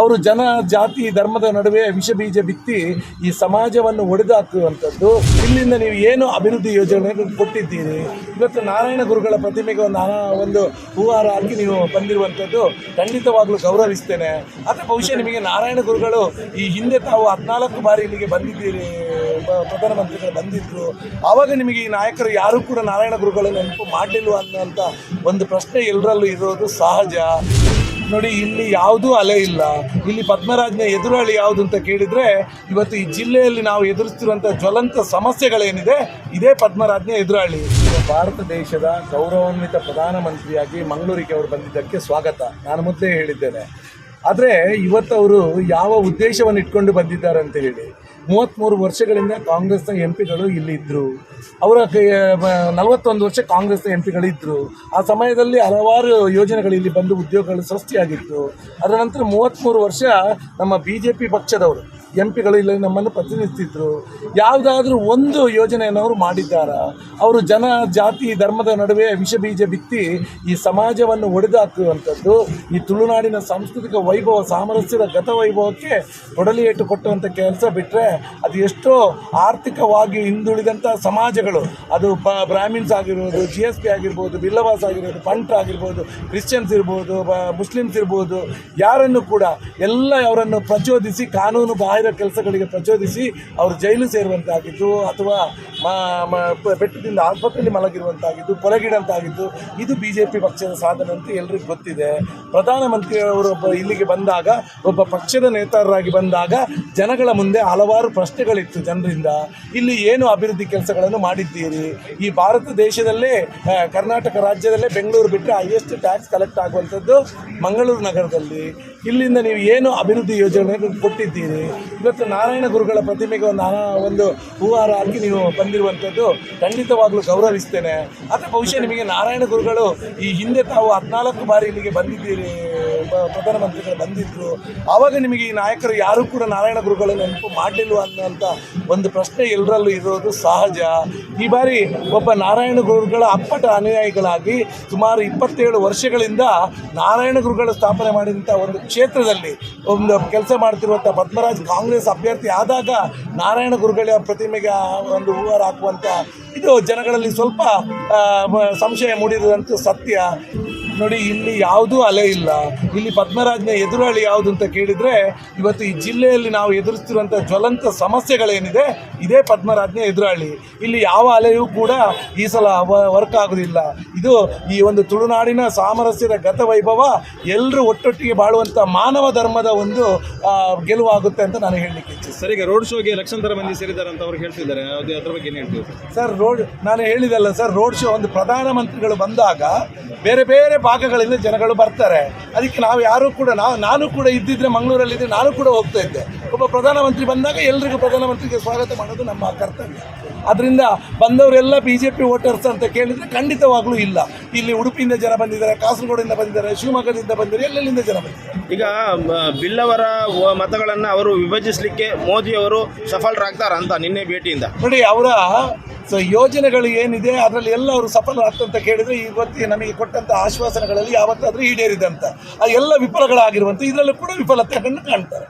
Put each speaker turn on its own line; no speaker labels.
ಅವರು ಜನ, ಜಾತಿ, ಧರ್ಮದ ನಡುವೆ ವಿಷ ಬೀಜ ಬಿತ್ತಿ ಈ ಸಮಾಜವನ್ನು ಒಡೆದಾಕುವಂಥದ್ದು. ಇಲ್ಲಿಂದ ನೀವು ಏನು ಅಭಿವೃದ್ಧಿ ಯೋಜನೆ ಕೊಟ್ಟಿದ್ದೀರಿ? ಇವತ್ತು ನಾರಾಯಣ ಗುರುಗಳ ಪ್ರತಿಮೆಗೆ ಒಂದು ಒಂದು ಹೂವಾರ ಹಾಕಿ ನೀವು ಬಂದಿರುವಂಥದ್ದು ಖಂಡಿತವಾಗ್ಲೂ ಗೌರವಿಸ್ತೇನೆ. ಆದರೆ ಬಹುಶಃ ನಿಮಗೆ ನಾರಾಯಣ ಗುರುಗಳು ಈ ಹಿಂದೆ ತಾವು ಹದಿನಾಲ್ಕು ಬಾರಿ ಇಲ್ಲಿಗೆ ಬಂದಿದ್ದೀರಿ ಪ್ರಧಾನಮಂತ್ರಿಗಳು ಬಂದಿದ್ದರು ಆವಾಗ ನಿಮಗೆ ಈ ನಾಯಕರು ಯಾರೂ ಕೂಡ ನಾರಾಯಣ ಗುರುಗಳನ್ನು ನೆನಪು ಮಾಡಲಿಲ್ಲ ಅನ್ನೋಂಥ ಒಂದು ಪ್ರಶ್ನೆ ಎಲ್ಲರಲ್ಲೂ ಇರೋದು ಸಹಜ. ನೋಡಿ, ಇಲ್ಲಿ ಯಾವುದೂ ಅಲೆ ಇಲ್ಲ. ಇಲ್ಲಿ ಪದ್ಮರಾಜನ ಎದುರಾಳಿ ಯಾವುದು ಅಂತ ಕೇಳಿದರೆ, ಇವತ್ತು ಈ ಜಿಲ್ಲೆಯಲ್ಲಿ ನಾವು ಎದುರಿಸ್ತಿರುವಂಥ ಜ್ವಲಂತ ಸಮಸ್ಯೆಗಳೇನಿದೆ, ಇದೇ ಪದ್ಮರಾಜನ ಎದುರಾಳಿ. ಭಾರತ ದೇಶದ ಗೌರವಾನ್ವಿತ ಪ್ರಧಾನಮಂತ್ರಿಯಾಗಿ ಮಂಗಳೂರಿಗೆ ಅವರು ಬಂದಿದ್ದಕ್ಕೆ ಸ್ವಾಗತ. ನಾನು ಮೊದಲೇ ಹೇಳಿದ್ದೇನೆ. ಆದರೆ ಇವತ್ತು ಅವರು ಯಾವ ಉದ್ದೇಶವನ್ನು ಇಟ್ಕೊಂಡು ಬಂದಿದ್ದಾರೆ ಅಂತ ಹೇಳಿ. ಮೂವತ್ತ್ಮೂರು ವರ್ಷಗಳಿಂದ ಕಾಂಗ್ರೆಸ್ನ ಎಂ ಪಿಗಳು ಇಲ್ಲಿದ್ದರು ಅವರ ನಲವತ್ತೊಂದು ವರ್ಷ ಕಾಂಗ್ರೆಸ್ನ ಎಂ ಪಿಗಳಿದ್ದರು ಆ ಸಮಯದಲ್ಲಿ ಹಲವಾರು ಯೋಜನೆಗಳು ಇಲ್ಲಿ ಬಂದು ಉದ್ಯೋಗಗಳು ಸೃಷ್ಟಿಯಾಗಿತ್ತು. ಅದರ ನಂತರ ಮೂವತ್ತ್ಮೂರು ವರ್ಷ ನಮ್ಮ ಬಿ ಜೆ ಪಿ ಪಕ್ಷದವರು ಎಂ ಪಿಗಳು ಇಲ್ಲಿ ನಮ್ಮನ್ನು ಪ್ರತಿನಿಧಿಸಿದ್ರು ಯಾವುದಾದ್ರೂ ಒಂದು ಯೋಜನೆಯನ್ನು ಅವರು ಮಾಡಿದ್ದಾರಾ? ಅವರು ಜನ, ಜಾತಿ, ಧರ್ಮದ ನಡುವೆ ವಿಷ ಬೀಜ ಬಿತ್ತಿ ಈ ಸಮಾಜವನ್ನು ಒಡೆದಾಕುವಂಥದ್ದು, ಈ ತುಳುನಾಡಿನ ಸಾಂಸ್ಕೃತಿಕ ವೈಭವ, ಸಾಮರಸ್ಯದ ಗತ ಗತವೈಭವಕ್ಕೆ ಏಟು ಕೊಟ್ಟುವಂಥ ಕೆಲಸ ಬಿಟ್ಟರೆ ಅದು ಎಷ್ಟೋ ಆರ್ಥಿಕವಾಗಿ ಹಿಂದುಳಿದಂಥ ಸಮಾಜಗಳು. ಅದು ಬ, ಬ್ರಾಹ್ಮಿನ್ಸ್ ಆಗಿರ್ಬೋದು ಜಿ ಎಸ್ ಪಿ ಆಗಿರ್ಬೋದು ಬಿಲ್ಲವಾಸ್ ಆಗಿರ್ಬೋದು ಪಂಟ್ ಆಗಿರ್ಬೋದು ಕ್ರಿಶ್ಚಿಯನ್ಸ್ ಇರ್ಬೋದು, ಬ ಮುಸ್ಲಿಮ್ಸ್ ಇರ್ಬೋದು, ಯಾರನ್ನು ಕೂಡ ಎಲ್ಲ ಅವರನ್ನು ಪ್ರಚೋದಿಸಿ, ಕಾನೂನು ಬಾಹಿರ ಕೆಲಸಗಳಿಗೆ ಪ್ರಚೋದಿಸಿ ಅವರು ಜೈಲು ಸೇರುವಂತಾಗಿದ್ದು, ಅಥವಾ ಬೆಟ್ಟದಿಂದ ಆಸ್ಪತ್ರೆಯಲ್ಲಿ ಮಲಗಿರುವಂತಾಗಿದ್ದು, ಕೊಲೆಗಿಡಂತಾಗಿದ್ದು, ಇದು ಬಿ ಜೆ ಪಿ ಪಕ್ಷದ ಸಾಧನೆ ಅಂತ ಎಲ್ರಿಗೂ ಗೊತ್ತಿದೆ. ಪ್ರಧಾನಮಂತ್ರಿಯವರು ಇಲ್ಲಿಗೆ ಬಂದಾಗ, ಒಬ್ಬ ಪಕ್ಷದ ನೇತಾರರಾಗಿ ಬಂದಾಗ ಜನಗಳ ಮುಂದೆ ಹಲವಾರು ಪ್ರಶ್ನೆಗಳಿತ್ತು ಜನರಿಂದ. ಇಲ್ಲಿ ಏನು ಅಭಿವೃದ್ಧಿ ಕೆಲಸಗಳನ್ನು ಮಾಡಿದ್ದೀರಿ? ಈ ಭಾರತ ದೇಶದಲ್ಲೇ ಕರ್ನಾಟಕ ರಾಜ್ಯದಲ್ಲೇ ಬೆಂಗಳೂರು ಬಿಟ್ಟರೆ ಹೈಯೆಸ್ಟ್ ಟ್ಯಾಕ್ಸ್ ಕಲೆಕ್ಟ್ ಆಗುವಂಥದ್ದು ಮಂಗಳೂರು ನಗರದಲ್ಲಿ. ಇಲ್ಲಿಂದ ನೀವು ಏನು ಅಭಿವೃದ್ಧಿ ಯೋಜನೆ ಕೊಟ್ಟಿದ್ದೀರಿ? ಇವತ್ತು ನಾರಾಯಣ ಗುರುಗಳ ಪ್ರತಿಮೆಗೆ ಒಂದು ಒಂದು ಹೂವಾರ ಹಾಕಿ ನೀವು ಬಂದಿರುವಂಥದ್ದು ಖಂಡಿತವಾಗಲೂ ಗೌರವಿಸ್ತೇನೆ. ಆದರೆ ಬಹುಶಃ ನಿಮಗೆ ನಾರಾಯಣ ಗುರುಗಳು ಈ ಹಿಂದೆ ತಾವು ಹದಿನಾಲ್ಕು ಬಾರಿ ಇಲ್ಲಿಗೆ ಬಂದಿದ್ದೀರಿ. ಪ್ರಧಾನಮಂತ್ರಿಗಳು ಬಂದಿದ್ರು. ಆವಾಗ ನಿಮಗೆ ಈ ನಾಯಕರು ಯಾರೂ ಕೂಡ ನಾರಾಯಣ ಗುರುಗಳು ನೆನಪು ಮಾಡಲಿಲ್ಲ ಅನ್ನೋಂಥ ಒಂದು ಪ್ರಶ್ನೆ ಎಲ್ಲರಲ್ಲೂ ಇರೋದು ಸಹಜ. ಈ ಬಾರಿ ಒಬ್ಬ ನಾರಾಯಣ ಗುರುಗಳ ಅಪ್ಪಟ ಅನುಯಾಯಿಗಳಾಗಿ ಸುಮಾರು ಇಪ್ಪತ್ತೇಳು ವರ್ಷಗಳಿಂದ ನಾರಾಯಣ ಗುರುಗಳು ಸ್ಥಾಪನೆ ಮಾಡಿದಂಥ ಒಂದು ಕ್ಷೇತ್ರದಲ್ಲಿ ಒಂದು ಕೆಲಸ ಮಾಡ್ತಿರುವಂಥ ಪದ್ಮರಾಜ್ ಕಾಂಗ್ರೆಸ್ ಅಭ್ಯರ್ಥಿ ಆದಾಗ ನಾರಾಯಣ ಗುರುಗಳ ಪ್ರತಿಮೆಗೆ ಒಂದು ಹೂವಾರ ಹಾಕುವಂಥ ಇದು ಜನಗಳಲ್ಲಿ ಸ್ವಲ್ಪ ಸಂಶಯ ಮೂಡಿರುವಂಥ ಸತ್ಯ. ನೋಡಿ ಇಲ್ಲಿ ಯಾವುದೂ ಅಲೆ ಇಲ್ಲ. ಇಲ್ಲಿ ಪದ್ಮರಾಜನ ಎದುರಾಳಿ ಯಾವುದು ಅಂತ ಕೇಳಿದರೆ ಇವತ್ತು ಈ ಜಿಲ್ಲೆಯಲ್ಲಿ ನಾವು ಎದುರಿಸ್ತಿರುವಂಥ ಜ್ವಲಂತ ಸಮಸ್ಯೆಗಳೇನಿದೆ ಇದೇ ಪದ್ಮರಾಜನ ಎದುರಾಳಿ. ಇಲ್ಲಿ ಯಾವ ಅಲೆಯೂ ಕೂಡ ಈ ಸಲ ವರ್ಕ್ ಆಗೋದಿಲ್ಲ. ಇದು ಈ ಒಂದು ತುಳುನಾಡಿನ ಸಾಮರಸ್ಯದ ಗತ ವೈಭವ ಎಲ್ಲರೂ ಒಟ್ಟೊಟ್ಟಿಗೆ ಬಾಳುವಂಥ ಮಾನವ ಧರ್ಮದ ಒಂದು ಗೆಲುವಾಗುತ್ತೆ ಅಂತ ನಾನು ಹೇಳಲಿಕ್ಕೆ
ಸರ್ ಈಗ ರೋಡ್ ಶೋಗೆ ಲಕ್ಷಾಂತರ ಮಂದಿ ಸೇರಿದ್ದಾರೆ ಅಂತ ಅವ್ರು ಹೇಳ್ತಿದ್ದಾರೆ. ಅದು ಅದ್ರ ಬಗ್ಗೆ ಏನು ಹೇಳ್ತೀವಿ
ಸರ್ ರೋಡ್ ನಾನು ಹೇಳಿದಲ್ಲ ಸರ್ ರೋಡ್ ಶೋ ಒಂದು ಪ್ರಧಾನಮಂತ್ರಿಗಳು ಬಂದಾಗ ಬೇರೆ ಬೇರೆ ಭಾಗಗಳಿಂದ ಜನಗಳು ಬರ್ತಾರೆ. ಅದಕ್ಕೆ ನಾವು ಯಾರೂ ಕೂಡ ನಾವು, ನಾನು ಕೂಡ ಇದ್ದಿದ್ರೆ ಮಂಗಳೂರಲ್ಲಿದ್ದರೆ ನಾನು ಕೂಡ ಹೋಗ್ತಾ ಇದ್ದೆ. ಒಬ್ಬ ಪ್ರಧಾನಮಂತ್ರಿ ಬಂದಾಗ ಎಲ್ರಿಗೂ ಪ್ರಧಾನಮಂತ್ರಿಗೆ ಸ್ವಾಗತ ಮಾಡೋದು ನಮ್ಮ ಕರ್ತವ್ಯ. ಅದರಿಂದ ಬಂದವರೆಲ್ಲ ಬಿ ಜೆ ಪಿ ವೋಟರ್ಸ್ ಅಂತ ಕೇಳಿದರೆ ಖಂಡಿತವಾಗ್ಲೂ ಇಲ್ಲ. ಇಲ್ಲಿ ಉಡುಪಿಯಿಂದ ಜನ ಬಂದಿದ್ದಾರೆ, ಕಾಸರಗೋಡಿಂದ ಬಂದಿದ್ದಾರೆ, ಶಿವಮೊಗ್ಗದಿಂದ ಬಂದಿದ್ದಾರೆ, ಎಲ್ಲೆಲ್ಲಿಂದ ಜನ ಬಂದಿದ್ದಾರೆ?
ಈಗ ಬಿಲ್ಲವರ ಮತಗಳನ್ನು ಅವರು ವಿಭಜಿಸಲಿಕ್ಕೆ ಮೋದಿ ಅವರು ಸಫಲರಾಗ್ತಾರ ಅಂತ ನಿನ್ನೆ ಭೇಟಿಯಿಂದ.
ನೋಡಿ, ಅವರ ಯೋಜನೆಗಳು ಏನಿದೆ, ಅದರಲ್ಲಿ ಎಲ್ಲ ಅವರು ಸಫಲರಾಗ್ತಂತ ಕೇಳಿದರೆ, ಇವತ್ತು ನಮಗೆ ಕೊಟ್ಟಂಥ ಆಶ್ವಾಸನೆಗಳಲ್ಲಿ ಯಾವತ್ತಾದರೂ ಈಡೇರಿದಂತ ಆ ಎಲ್ಲ ವಿಫಲಗಳಾಗಿರುವಂಥ ಇದರಲ್ಲೂ ಕೂಡ ವಿಫಲತೆ ಕಂಡು ಕಾಣ್ತಾರೆ.